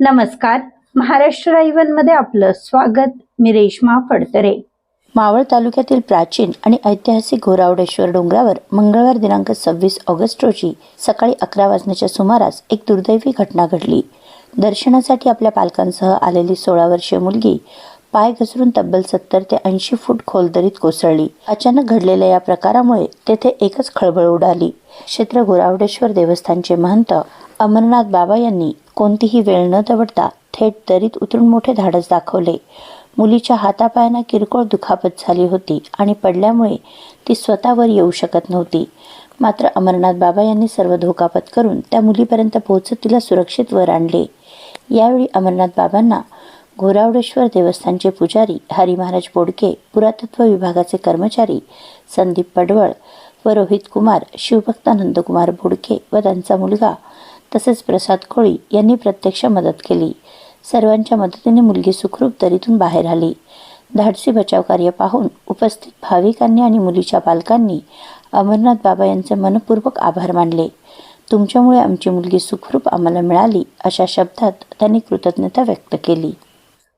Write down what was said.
नमस्कार. महाराष्ट्र राईवनमध्ये आपलं स्वागत. मी रेश्मा फडतरे. मावळ तालुक्यातील प्राचीन आणि ऐतिहासिक घोरावडेश्वर डोंगरावर मंगळवार दिनांक सव्वीस ऑगस्ट रोजी सकाळी अकरा वाजण्याच्या सुमारास एक दुर्दैवी घटना घडली. दर्शनासाठी आपल्या पालकांसह आलेली सोळा वर्षीय मुलगी पाय घसरून तब्बल सत्तर ते ऐंशी फूट खोल दरीत कोसळली. अचानक घडलेल्या या प्रकारामुळे तेथे एकच खळबळ उडाली. क्षेत्र गोरावडेश्वर देवस्थानचे महंत अमरनाथ बाबा यांनी कोणतीही वेळ न दवडता थेट दरीत उतरून मोठे धाडस दाखवले. मुलीच्या हातापायांना किरकोळ दुखापत झाली होती आणि पडल्यामुळे ती स्वतःवर येऊ शकत नव्हती. मात्र अमरनाथ बाबा यांनी सर्व धोकापत करून त्या मुलीपर्यंत पोहोचत तिला सुरक्षित वर आणले. यावेळी अमरनाथ बाबांना घोरावडेश्वर देवस्थानचे पुजारी हरी महाराज बोडके पुरातत्व विभागाचे कर्मचारी संदीप पडवळ व रोहित कुमार शिवभक्त नंदकुमार बोडके व त्यांचा मुलगा तसेच प्रसाद कोळी यांनी प्रत्यक्ष मदत केली. सर्वांच्या मदतीने मुलगी सुखरूप दरीतून बाहेर आली. धाडसी बचाव कार्य पाहून उपस्थित भाविकांनी आणि मुलीच्या पालकांनी अमरनाथ बाबा यांचे मनपूर्वक आभार मानले. तुमच्यामुळे आमची मुलगी सुखरूप आम्हाला मिळाली अशा शब्दात त्यांनी कृतज्ञता व्यक्त केली.